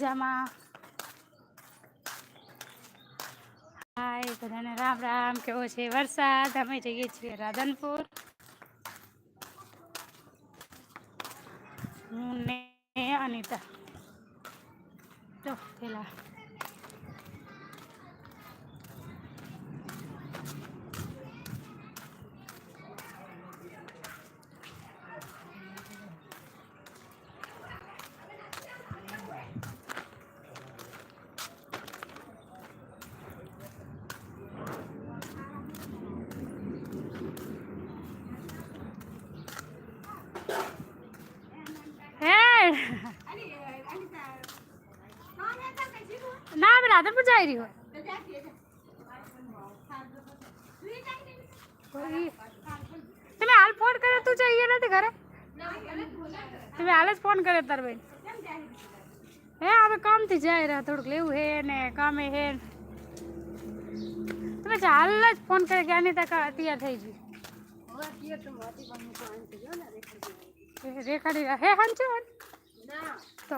મજામાં? હાય બધાને રામ રામ. કેવો છે વરસાદ? અમે જઈએ છીએ રાધનપુર. હું ને અનિતા. તો પેલા અમે રાધનપુર જઈ રહ્યો તમે હાલ ફોન કર્યો તું જઈએ નથી ઘરે તમે હાલ જ ફોન કર્યો તાર બેન હે હવે કામથી જાય રહ્યા થોડુંક લેવું હે ને કામે હે તમે હાલ જ ફોન કર્યો કે આની તક તૈયાર થઈ ગઈ રેખાડી હે હાંચો તો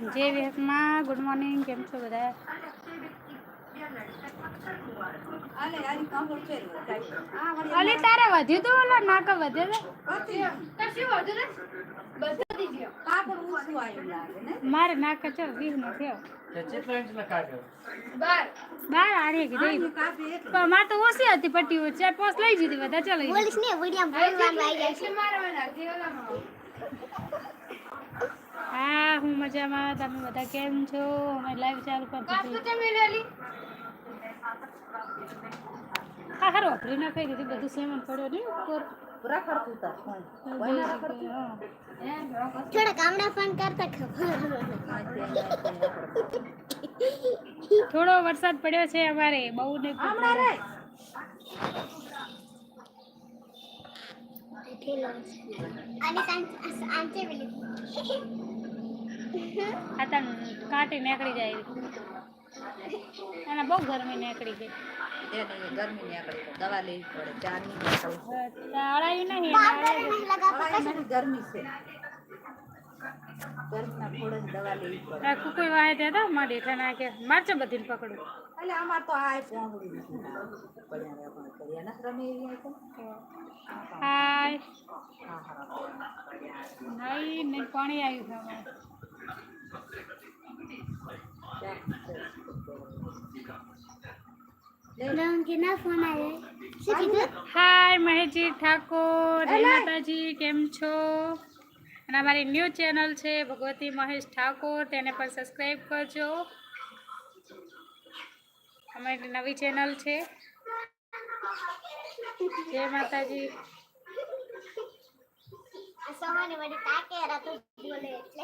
જય વિહકમાં ગુડ મોર્નિંગ, કેમ છો બધા? અલી, તારે વધ્યું તું ઓલા નાકા વધે છે? મારે નાક ચો વીસ નો થયો. બાર આરે મારે તો ઓછી હતી પટ્ટી ચાર પાંચ લઈ જીધી બધા. ચાલો હા હું મજામાં. તમે બધા કેમ છો? અમે લાઈવ ચાલુ કરી કાપ તો દીધું તમે લેલી હા હારો વાપરી નાખાઈ દીધી. બધું સેવન પડ્યો નહીં ઉપર. પૂરા કરતું તા હા. થોડા કામડા ફોન કરતા થોડો વરસાદ પડ્યો છે અમારે બહુ ને આંચે પેલી ખાતા કાંટી નીકળી જાય અને બહુ ગરમી નીકળી ગઈ. ગરમી નીકળી દવા લેવી પડે ચારની નહીં પાવડર અળાયું નહીં લગાવતા ગરમી છે. ગરમીના થોડી દવા લેવી પડે. આ કુકુઈ વાય ત્યાં તો મારી હેઠા નાખે મારચો બધીને પકડું. એટલે અમાર તો આ હાય નહીં પાણી આવ્યું છે અમારે રામ કે ના ફોન આવ્યો શું કીધું હાય મહેશજી ઠાકોર જય માતાજી કેમ છો અને અમારી ન્યૂ ચેનલ છે ભગવતી મહેશ ઠાકોર તેને પણ સબસ્ક્રાઈબ કરજો અમારી નવી ચેનલ છે જય માતાજી આ સવારે વળી તાકે રાતો બોલે એટલે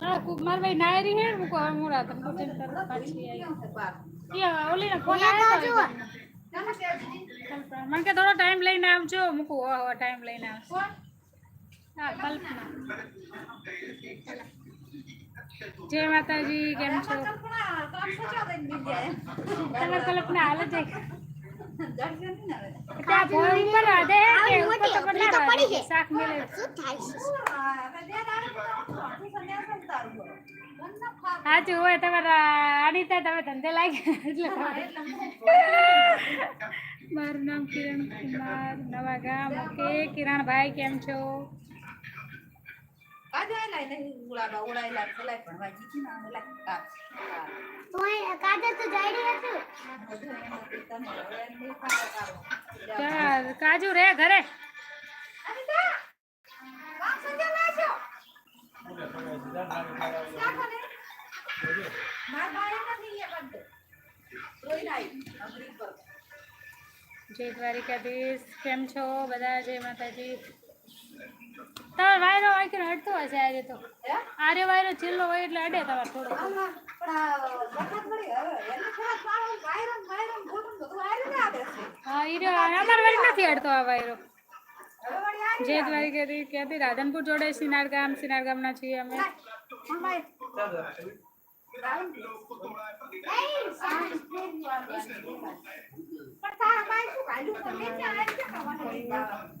હા કુક માર ભાઈ હે મૂકો પાછી આવ્યો તો મને કે થોડો ટાઈમ લઈને આવજો. મૂકું હો હો ટાઈમ લઈને આવજો હા કલ્પના. જય માતાજી કેમ છો? કલ્પના હાલ જ સાચું હોય તમારા અનિતા તમે ધંધે લાગી મારું નામ કિરણ કુમાર, નવા ગામ. ઓકે, કિરણભાઈ, કેમ છો? તો એ કાજલ તો જાડી હતું ચાલ, કાજુ રે ઘરે જય દ્વારિકાધીશ. કેમ છો બધા? જય માતાજી. તમારો વાયરો વાંકીને હટતો હશે આજે તો આરે વાયરો છેલ્લો હોય એટલે અડે તમારે થોડો હા ઈ રહ્યો. અમારે વાળી નથી અડતો આ વાયરો જય દ્વારિકાધીશ ક્યાંથી રાધનપુર જોડે સિનાર ગામ સિનાર ગામના છીએ અમે સિનાડ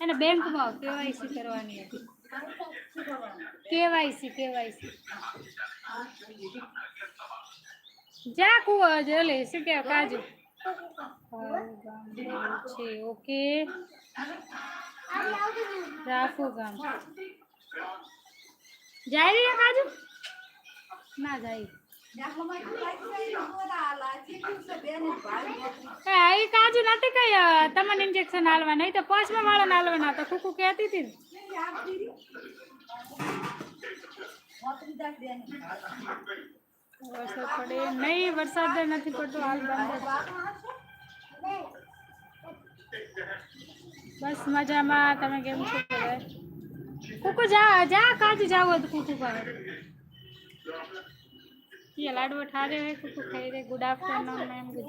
એને બેંકમાં કેવાયસી કરવાની હતી. કેવાયસી કેવાયસી જા કુવો જલે શું કે કાજુ. છે, ઓકે. રાખો ગામ. જાય રે કાજુ? ના જાય. એ આ કાજુ નથી કઈ અ, તમને ઇન્જેક્શન હાલવા નહીં તો પોસ્ટમાં વાળા હાલવાના તો કુકુ કહેતી હતી ને વરસાદ પડે નહીં વરસાદ નથી પડતો હાલ બંધ જ. બસ મજામાં તમે કેમ છો બધા કુકુ જા જા કાજુ જાવ તો કુકુ પાસે ये लाडवा ठारे हुए कुकु खाई रहे गुड आफ्टरनून मैम गुड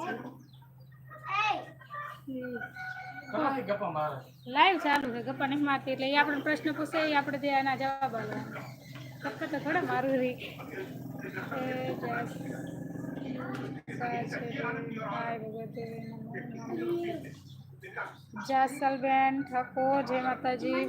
કલાકથી ગપ્પા મારે લાઈવ ચાલુ છે ગપ્પા નહીં મારતી એટલે એ આપણે પ્રશ્ન પૂછે એ આપણે તે એના જવાબ આપવા ગપ્પા તો થોડા મારું રહી એ જસ જાસલબેન ઠાકોર જય માતાજી ઈ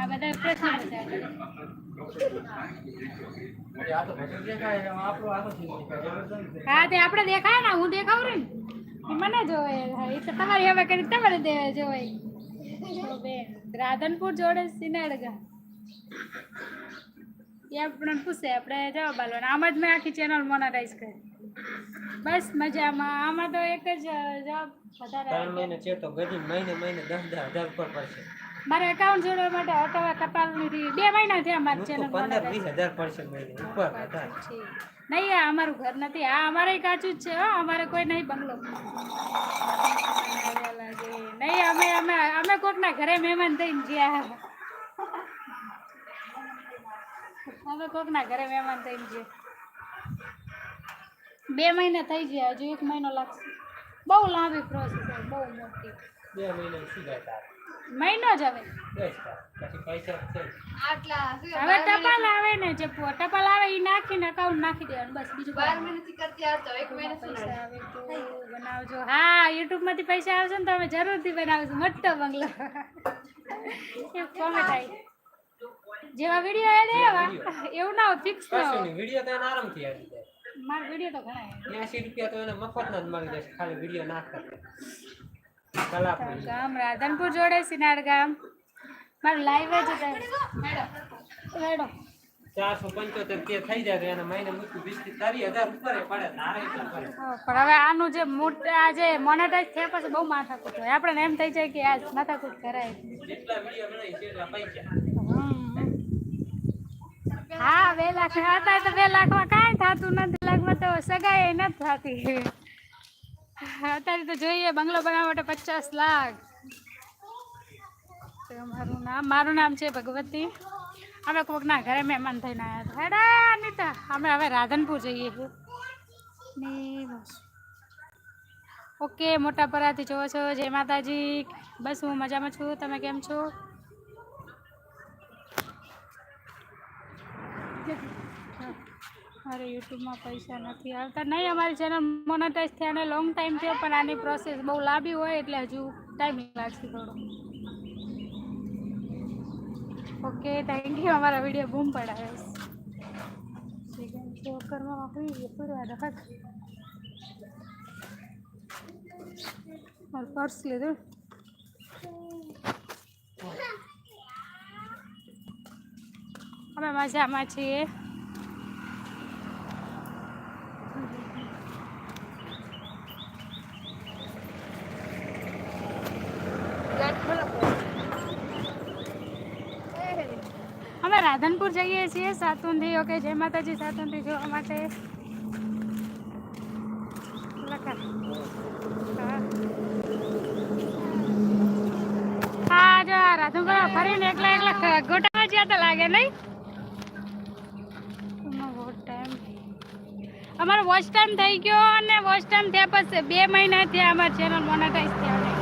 આ બધા. હા, તે આપણે દેખાય ને, હું દેખાવ ને? મને જોવે. એ તમારી હવે કરી, તમારે દેવે જોવાય રાધનપુર જોડે સિનાડગા. એ આપણને પૂછે, આપણે જવાબ આલવાનો આમ જ મેં આખી ચેનલ મોનેટાઈઝ કરી. બસ મજામાં. આમાં તો એક જ જવાબ વધારે ત્રણ મહિને છે, તો મહિને મહિને દસ દસ હજાર ઉપર પડશે. મારે એકાઉન્ટ જોડવા માટે અટવા ટપાલની ફી બે મહિના થયા મારી ચેનલ પંદર વીસ હજાર પડશે ઉપર નહીં આ અમારું ઘર નથી. આ અમારે કાચું જ છે હો. અમારે કોઈ નહીં બંગલો. નહીં અમે અમે અમે કોકના ઘરે મહેમાન થઈને ગયા. અમે કોકના ઘરે મહેમાન થઈને ગયા. બે મહિના થઈ ગયા હજુ એક મહિનો લાગશે. બહુ લાંબી પ્રોસેસ છે બહુ મોટી. બે મહિના શું મહિનો જ હવે હવે ટપાલ આવે ને જે ટપાલ આવે એ નાખીને અકાઉન્ટ નાખી દેવાનું બસ બીજું બાર મહિનાથી કરતી આવતો એક મહિને આવે તો બનાવજો. હા યુટ્યુબમાંથી પૈસા આવશે ને તમે જરૂરથી બનાવજો મોટો બંગલો. એક કોમેન્ટ આવી જેવા વીડિયો આવે ને એવા એવું ના હોય ફિક્સ ના હોય. નહીં તો એને આરામથી આવી જાય. મારા વીડિયો તો ઘણા આવે. એસી રૂપિયા તો એને મફતના જ મળી જશે ખાલી વીડિયો નાખતા ગામ રાધનપુર જોડે સિનાર ગામ. મારું લાઈવ જ હતું. ચારસો પંચોતેર કે થઈ જાય એના મહિને મૂકું વીસથી ત્રીસ હજાર ઉપર પડે તારે એટલા પડે? હા, પણ હવે આનું જે મૂર્ત જે મોનેટાઈઝ થયા પછી બહુ માથાકૂટ હોય. આપણે એમ થઈ જાય કે આ માથાકૂટ કરાય. જેટલા વીડિયો બનાવી છે પૈસા. હા બે લાખ હતા તો બે લાખમાં કાંઈ થતું નથી. લાખમાં તો સગાઈ નથી થતી. અત્યારે તો જોઈએ, બંગલો બનાવવા માટે પચાસ લાખ. મારું નામ મારું નામ છે ભગવતી. અમે કોકના ઘરે મહેમાન થઈને આવ્યા હતા. હેડા નીતા અમે હવે રાધનપુર જઈએ છીએ. બસ. ઓકે, મોટા પરાથી જોવો છો. જય માતાજી. બસ, હું મજામાં છું. તમે કેમ છો? મારે યુટ્યુબમાં પૈસા નથી આવતા. નહીં, અમારી ચેનલ મોનેટાઈઝ થયાને લોંગ ટાઈમ થયો, પણ આની પ્રોસેસ બહુ લાંબી હોય એટલે હજુ ટાઈમ લાગશે થોડો. ઓકે થેન્ક યુ અમારા વીડિયો બૂમ પડાવે ઘરમાં હોઈ પૂરવા દો પર્સ લીધું. અમે મજામાં છીએ. અમે જઈએ છીએ સાતુંધી ઓકે, જય માતાજી સાતુંધી જોવા માટે. હા. જો રાધનપુર ફરીને એકલા એકલા ગોટામાં જ્યાં તો લાગે, નહીં? અમારો વોચ ટાઈમ થઈ ગયો અને વોચ ટાઈમ થયા પછી બે મહિના થયા અમારી ચેનલ મોનેટાઈઝ થયા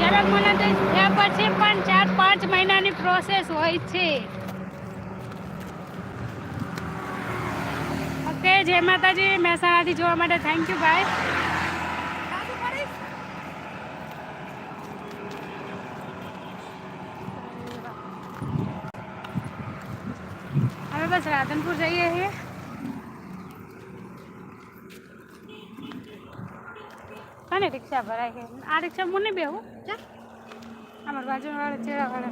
ચેનલ મોનેટાઈઝ થયા પછી પણ ચાર પાંચ મહિનાની પ્રોસેસ હોય છે. ઓકે જય માતાજી મહેસાણાથી જોવા માટે થેન્ક યુ ભાઈ અમે બસ રાધનપુર જઈએ છીએ અને રિક્ષા ભરાય છે આ રિક્ષા હું નહીં બેહું ચા અમારા બાજુ વાળા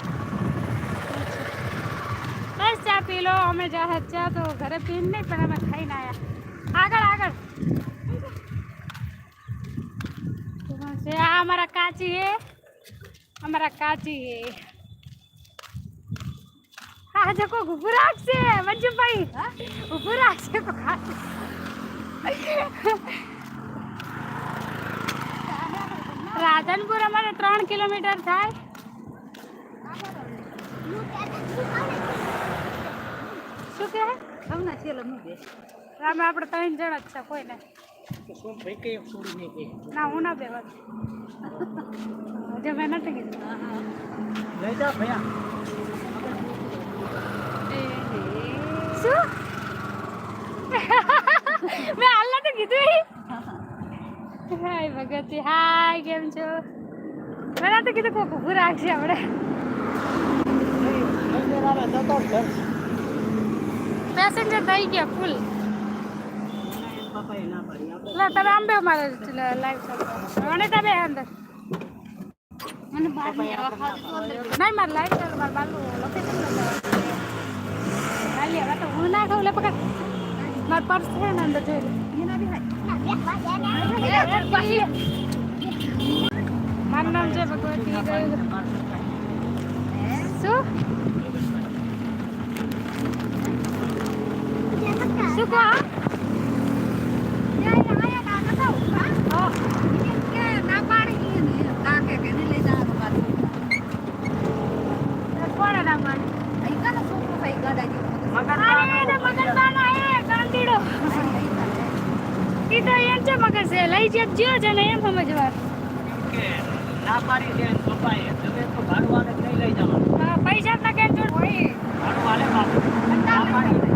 બસ ચા પી લો અમે જા ચા તો ઘરે પીને નહીં પણ અમે ખાઈને આવ્યા આગળ આગળ છે આ અમારા કાચી હે અમારા કાચી હે હા જો કોક ઊભું રાખશે મંજુભાઈ ઊભું રાખશે કોક હાથે. રાધનપુર અમારે ત્રણ કિલોમીટર થાય રામે આપણે ત્રણ જણ જ છે કોઈ ને શું ભાઈ કઈ છોડી નહીં ગઈ? ના હું ના બેવા હજુ મેં નથી કીધું. જા શું? મેં હાલ નથી કીધું. હાય ભગતી હાય કેમ છો? મેં નથી કીધું કોક ઊભું રાખશે આપણે. પેસેન્જર થઈ ગયા ફૂલ લે તમે આમ બે મારે લાઈવ ચાલુ બે અંદર મને બહાર નહીં મારે લાઈવ ચાલુ મારે બાલું લોકેશન નથી હવે તો હું ના ખાઉં લે પકડ મારું પર્સ છે ને અંદર જોઈ મારું નામ છે ભગવતી શું શું કહો લઈ જજો છે ને એમ સમજવા ના પાડી દે. પપ્પાએ તો ભાડું આને લઈ જવાનું પૈસા ના કે ભાડું આલે બાપુ ના પાડી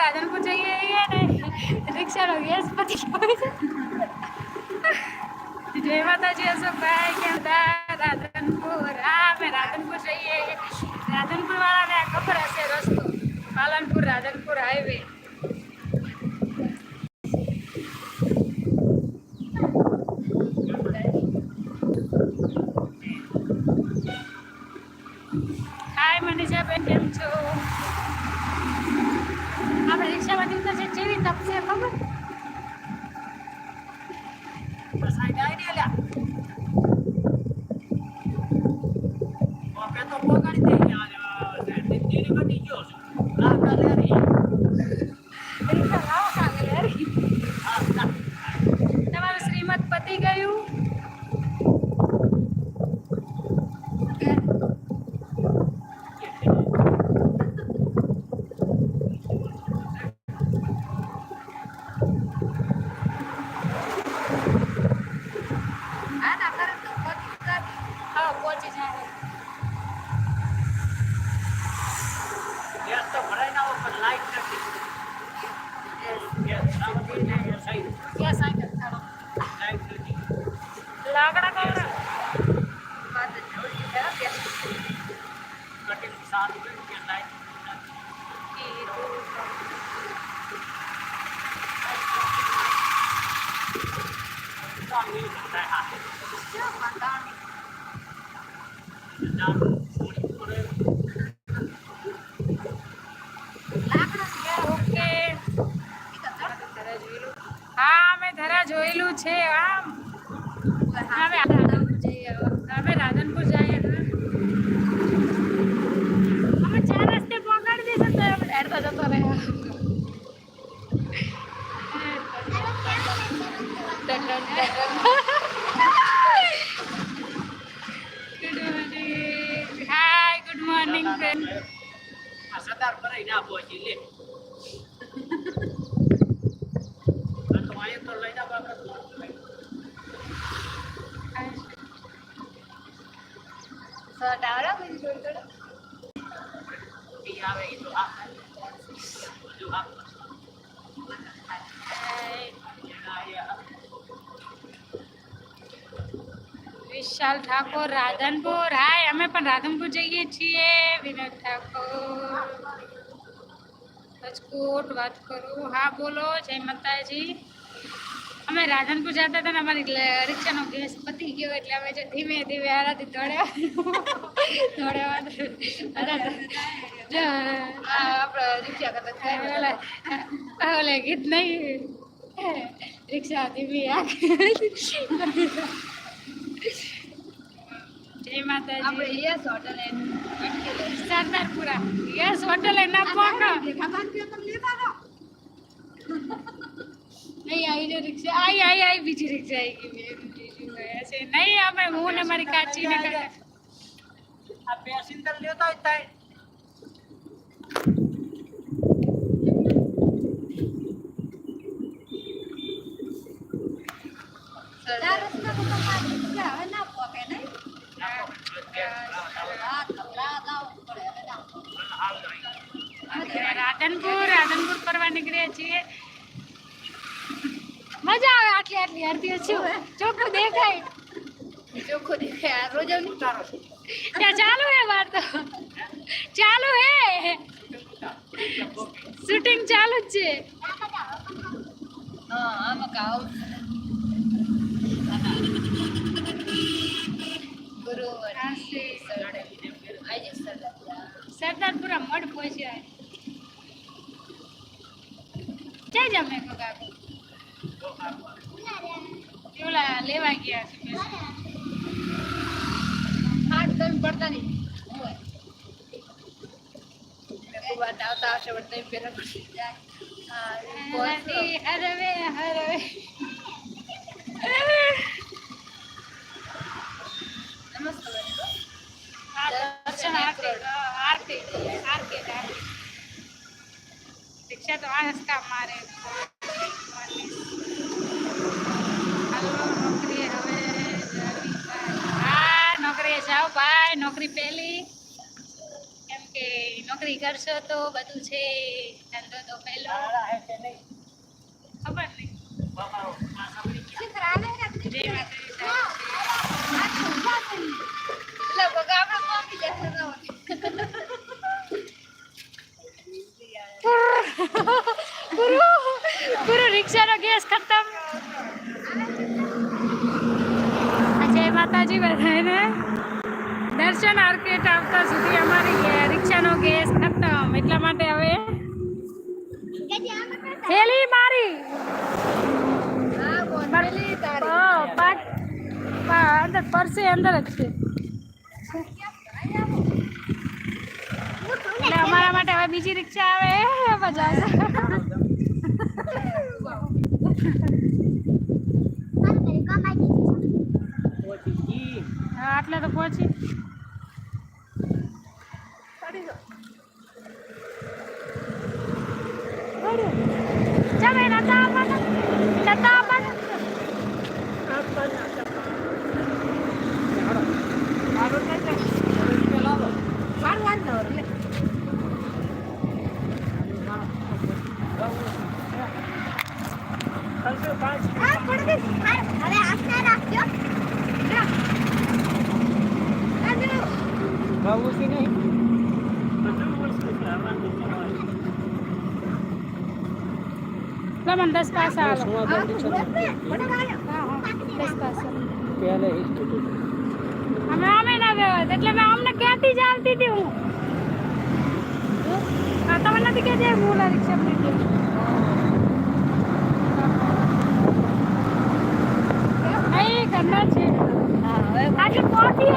રાધનપુર જઈએ ને રિક્ષાનો ગેસ પછી ગયો. જય માતાજી, અશોકભાઈ, કેમ તા? રાધનપુર, હા, અમે રાધનપુર જઈએ. રાધનપુર વાળાને ખબર હશે રસ્તો. પાલનપુર, રાધનપુર હાઈવે હા મેં ધરા જોયેલું છે આમ. હવે રાધનપુર જઈએ. હવે રાધનપુર જઈએ અમે ચાર રસ્તે પહોંચાડી દેશે તો એમ. હેર તો જતો રહે. Hi good morning friend Sardar પર ના પહોંચી લે. શર્ટ આવડે બીજું થોડું થોડું ઈ આવે ઈ તો આ હજુ આ એના આ વિશાલ ઠાકોર રાધનપુર હાય અમે પણ રાધનપુર જઈએ છીએ વિનોદ ઠાકોર રાજકોટ વાત કરું હા બોલો જય માતાજી અમે રાધનપુર જતા હતા ને અમારી લ- રિક્ષાનો ગેસ પતી ગયો એટલે અમે જે ધીમે ધીમે આરાથી દોડ્યા દોડ્યા જો આ આપણે રિક્ષા કરતા થાય ઓલા ઓલે ગીત નહીં રિક્ષા ધીમી આંખ જય માતાજી આપણે યસ હોટલ એ અટકી લે સરદારપુરા યસ હોટલે ના પહોંચો નહીં આવી જો રિક્ષા આવી આવી આવી બીજી રિક્ષા આવી ગઈ નહીં અમે હું ને મારી કાચી ને કાકા આ પેસેન્જર લેતા હોય આવે આટલી આટલી અડધી છું ચોખ્ખું દેખાય ચોખ્ખું દેખાય આ રોજ નહીં ઉતારો છે. ત્યાં ચાલુ હે વાર તો ચાલુ હે શૂટિંગ ચાલુ જ છે હા આમાં કાવ ગુરુ હાસે. આજે સરદાર સરદારપુરા મઢ પહોંચ્યા જય જમે કાકા પેલા લેવા ગયા છે બે. હાટ તમે પડતા નહીં હોય મેં ખૂબ વાર આવતા આવશે પણ તમે પેલા પડી જાય હા પહોંચો. હરવે હરવે હરવે નમસ્કાર બેન. આ દર્શન આરતી આરતી નોકરી પહેલી, કેમ કે નોકરી કરશો તો બધું છે, ધંધો તો પહેલો? ખબર નહીં ને આપણે? રિક્ષાનો ગેસ ખતમ જય માતાજી બધાને દર્શન આર્કેટ આવતા સુધી અમારી રિક્ષાનો ગેસ ખતમ. એટલા માટે હવે થેલી મારી. અંદર પરસે અંદર જ છે. અમારા માટે હવે બીજી રિક્ષા આવે. મજા આવશે પહોંચી ગઈ. હા આટલે તો પહોંચી ચાલ એ નતા આવવાના નતા આવવાના મારું વાંધો એટલે. ચાલશે પાંચ હા થોડી વાર. હવે આસ્તે રાખજો ભાવતી નહીં બધું વસ્તુ છે આવવાનું તો હોય. લો મને દસ પાસા હા દસ પાસા પહેલે અમે અમે ના વ્યવહાર એટલે મેં અમને ક્યાંથી જ આવતી હતી હું। તમે નથી કહેતી હું રિક્ષા પર ગઈ. નહીં ઘરના છે. હા, હવે આજે પહોંચી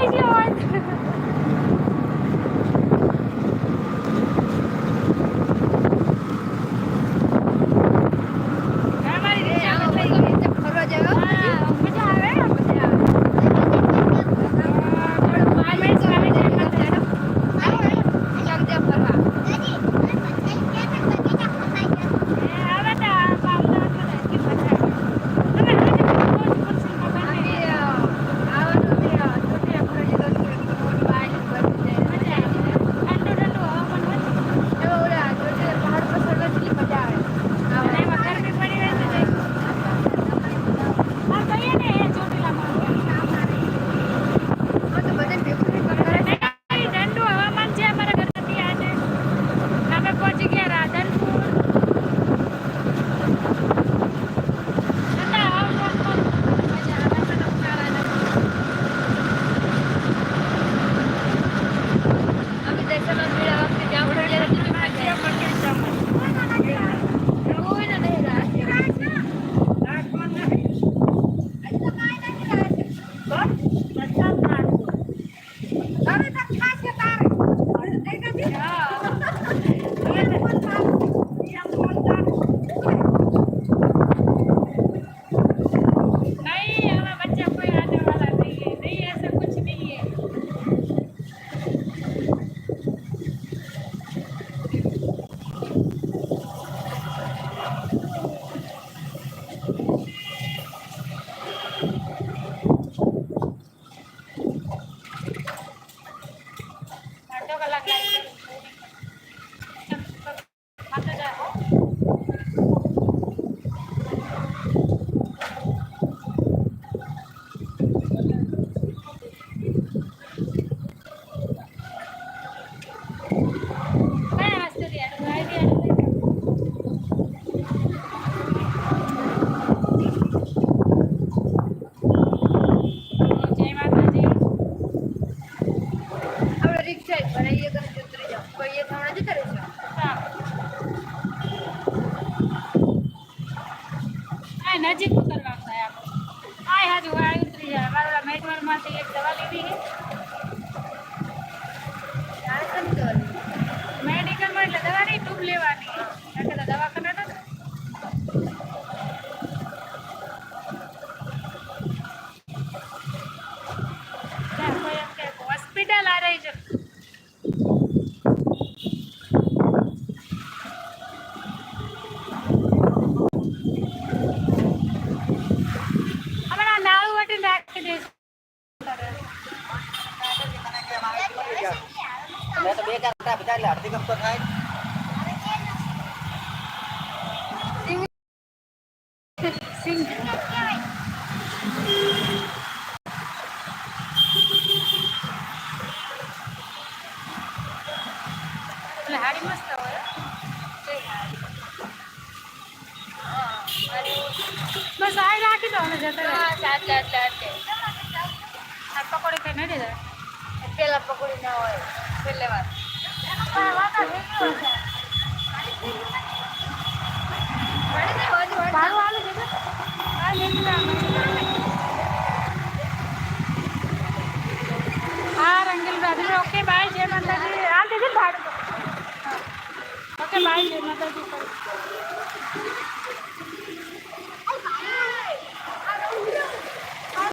kita lah, tinggal tuan